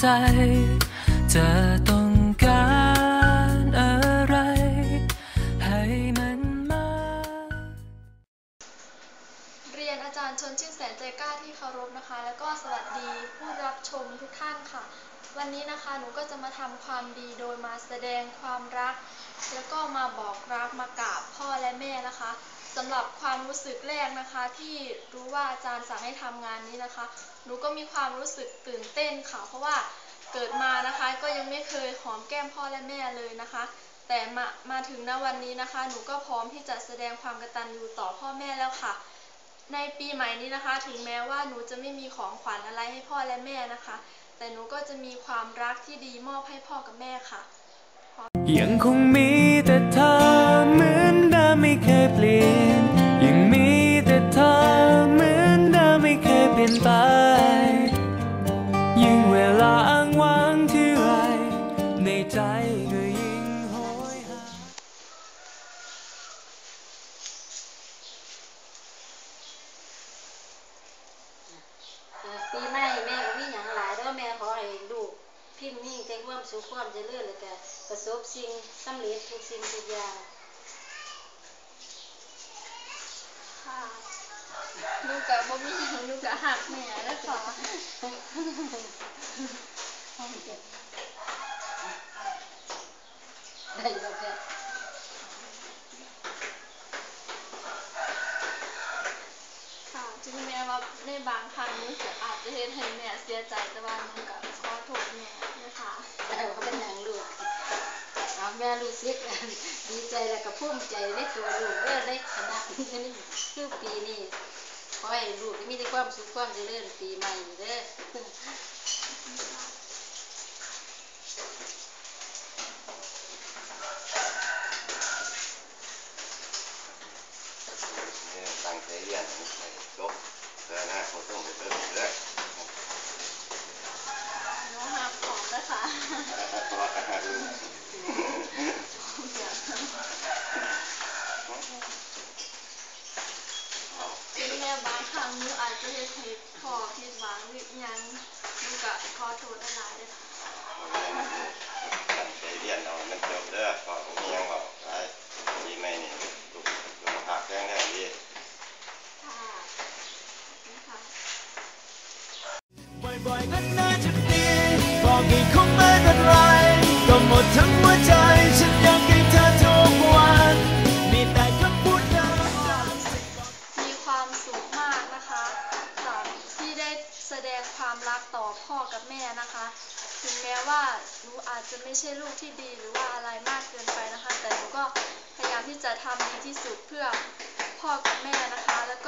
เธอต้องการอะไร ให้มันมา เรียนอาจารย์ชนชื่นแสนใจกล้าที่เคารพนะคะ แล้วก็สวัสดีผู้รับชมทุกท่านค่ะ วันนี้นะคะหนูก็จะมาทำความดีโดยมาแสดงความรัก แล้วก็มาบอกรักมากราบพ่อและแม่นะคะ สำหรับความรู้สึกแรกนะคะ ที่รู้ว่าอาจารย์สั่งให้ทำงานนี้นะคะหนูก็มีความรู้สึกตื่นเต้นค่ะ เพราะว่าเกิดมานะคะ ก็ยังไม่เคยหอมแก้มพ่อและแม่เลยนะคะ แต่มามาถึงณวันนี้นะคะ หนูก็พร้อมที่จะแสดงความกตัญญูต่อพ่อแม่แล้วค่ะ ในปีใหม่นี้นะคะ ถึงแม้ว่าหนูจะไม่มีของขวัญอะไรให้พ่อและแม่นะคะ แต่หนูก็จะมีความรักที่ดีมอบให้พ่อกับแม่ค่ะ ยังคงมีแต่ เดิมไม่เคยเปลี่ยน ยังมีแต่เธอเหมือนเดิมไม่เคยเปลี่ยนไปยิ่งเวลาอ้างว้างที่ไรในใจก็ยิ่งโหยหาเอ่อปีใหม่แม่ก็มีหยังหลายเด้อแม่ขอให้ลูกพิมพ์มิ่งแต่ความสุขความเจริญแล้วก็ประสบสิ่งสำเร็จทุกสิ่งทุกอย่าง ค่ะ หนูกับบ่มีหยังหนูกับหักแม่แล้วค่ะได้แล้วแค่ค่ะถึงแม้ว่าในบางครั้งหนูจะอาจจะเฮ็ดให้แม่เสียใจแต่ว่าหนูก็ขอโทษแม่นะคะแต่ว่าเป็นหยังลูกเอาแม่รู้สึกดีใจแล้วก็ภูมิใจในตัวลูกเด้อในคณะนี้คือปีนี้ ขอให้ลูกมีแต่ความสุขความเจริญปีใหม่เด้อ เนี่ยตั้งใจเรียนให้จบเพื่ออนาคตต้องไปเพิ่มเรื่อย หนูหักของนะคะ เพราะว่าอาหาร ถึงแม้ บางครั้งหนูอาจจะเฮ็ดให้พ่อผิดหวังหรืออิหยังหนูก็ขอโทษหลายๆด้วยค่ะใจเรียนเอามันจบเด้อพ่อผมมีหยังบอกไปดีไหมนี่ลูกลูกหักแข็งแรงดี ค่ะค่ะบ่อยๆนั้นน่าจะดีบอกให้คงไม่เป็นไรก็หมดทั้งหัวใจ ความรักต่อพ่อกับแม่นะคะ ถึงแม้ว่าหนูอาจจะไม่ใช่ลูกที่ดีหรือว่าอะไรมากเกินไปนะคะ แต่หนูก็พยายามที่จะทำดีที่สุดเพื่อพ่อกับแม่นะคะ แล้วก็